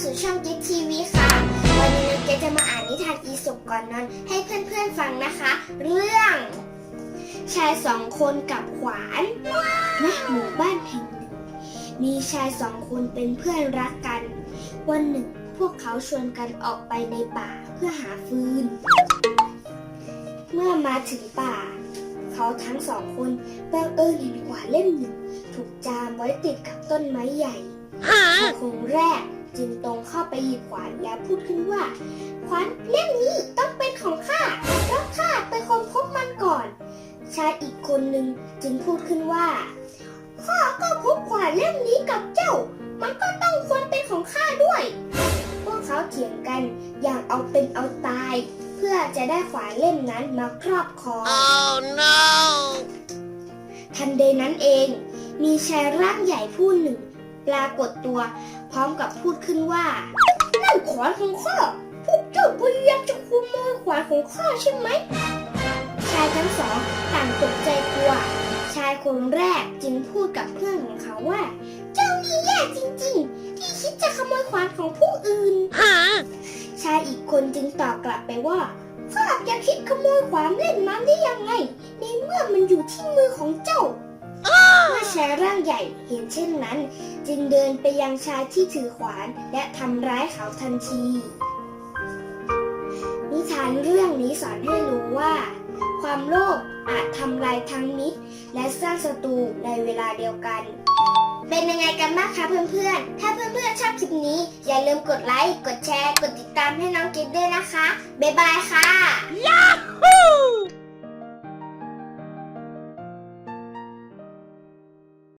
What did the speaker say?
สู่ช่องกิ๊กทีวีค่ะ วันนี้น้องเกดจะมาอ่านนิทานอีสปก่อนนอน ให้เพื่อนๆฟังนะคะ เรื่อง ชายสองคนกับขวานณหมู่บ้านแห่งหนึ่ง มีชายสองคนเป็นเพื่อนรักกัน วันหนึ่งพวกเขาชวนกันออกไปในป่าเพื่อหาฟืน เมื่อมาถึงป่า เขาทั้งสองคนบังเอิญเห็นขวานเล่มหนึ่ง ถูกจามไว้ติดกับต้นไม้ใหญ่ชายคนแรก จึงตรงเข้าไปหยิบขวานแล้วพูดขึ้นว่า ขวานเล่มนี้ต้องเป็นของข้าเพราะข้าไปค้นพบมันก่อน ชายอีกคนหนึ่งจึงพูดขึ้นว่าข้าก็พบขวานเล่มนี้กับเจ้า มันก็ต้องควรเป็นของข้าด้วย พวกเขาเถียงกันอย่างเอาเป็นเอาตาย เพื่อจะได้ขวานเล่มนั้นมาครอบครอง Oh no! ทันใดนั้นเอง มีชายร่างใหญ่ผู้หนึ่ง ปรากฏตัว พร้อมกับพูดขึ้นว่านั่นขวานของข้าพวกเจ้าพยายามจะขโมยขวานของข้าใช่ไหมชายทั้งสองต่างตกใจกลัว ชายคนแรกจึงพูดกับเพื่อนของเขาว่า เจ้านี่แย่จริงๆ ที่คิดจะขโมยขวานของผู้อื่น Huh? ชายอีกคนจึงตอบกลับไปว่าข้าจะคิดขโมยขวานเล่นนั้นได้ยังไง ในเมื่อมันอยู่ที่มือของเจ้า เมื่อชายร่างใหญ่เห็นเช่นนั้น จึงเดินไปยังชายที่ถือขวานและทำร้ายเขาทันที นิทานเรื่องนี้สอนให้รู้ว่า ความโลภอาจทำลายทั้งมิตร และสร้างศัตรูในเวลาเดียวกัน เป็นยังไงกันบ้างคะเพื่อนๆ ถ้าเพื่อนๆชอบคลิปนี้ อย่าลืมกดไลค์ กดแชร์ กดติดตามให้น้องกิฟด้วยนะคะ บ๊ายบายค่ะ